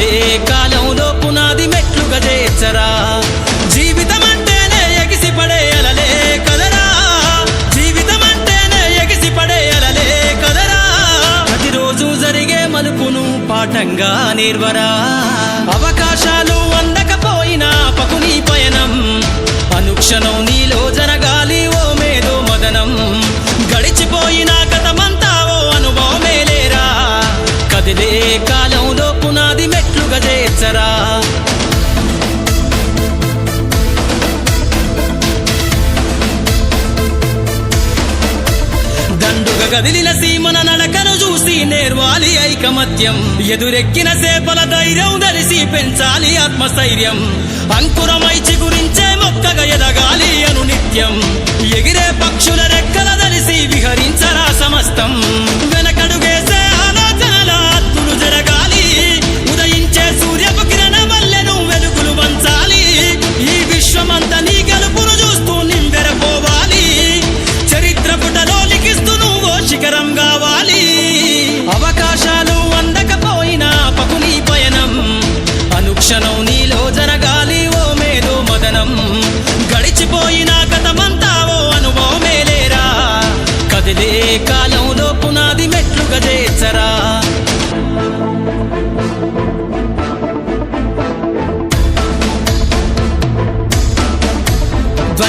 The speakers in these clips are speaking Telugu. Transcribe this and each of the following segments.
ఇదే కాలంలో పునాది మెట్లుగా చేర్చరా. జీవితం అంటేనే ఎగిసి పడే అలలే కదరా. జీవితం అంటేనే ఎగిసి పడే అలలే కదరా. ప్రతిరోజు జరిగే మలుపును పాఠంగా నేర్వరా. మెట్లుగా దండుగ కదిలిన సీమన నడకను చూసి నేర్వాలి ఐకమత్యం. ఎదురెక్కిన సేపల ధైర్యం ధరిసి పెంచాలి ఆత్మస్థైర్యం. అంకురమై చిగురించే మొక్కగా ఎదగాలి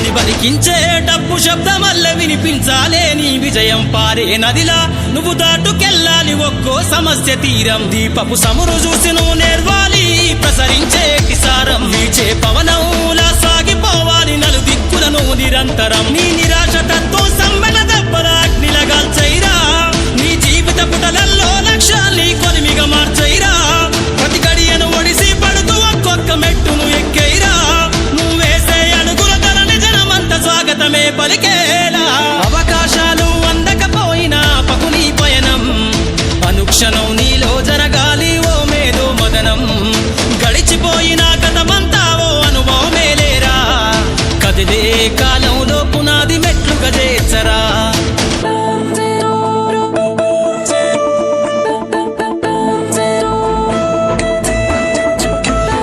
ధ్వని బలికించే శబ్దమల్ల వినిపించాలే నీ విజయం పారే నదిలా. నువ్వు దాటుకెళ్ళాలి ఒక్కో సమస్య తీరం. దీపపు సమురు చూసి నువ్వు నేర్వాలి ప్రసరించే కిసారం. వీచే పవనంలా సాగిపోవాలి నలు దిక్కులను నిరంతరం. నీ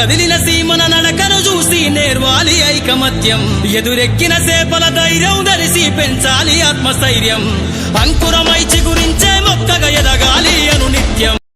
కదిలిన సీమన నడకను చూసి నేర్వాలి ఐకమత్యం. ఎదురెక్కిన సేపల ధైర్యం ధరిసి పెంచాలి ఆత్మస్థైర్యం. అంకురమై చిగురించే మొక్కగా ఎదగాలి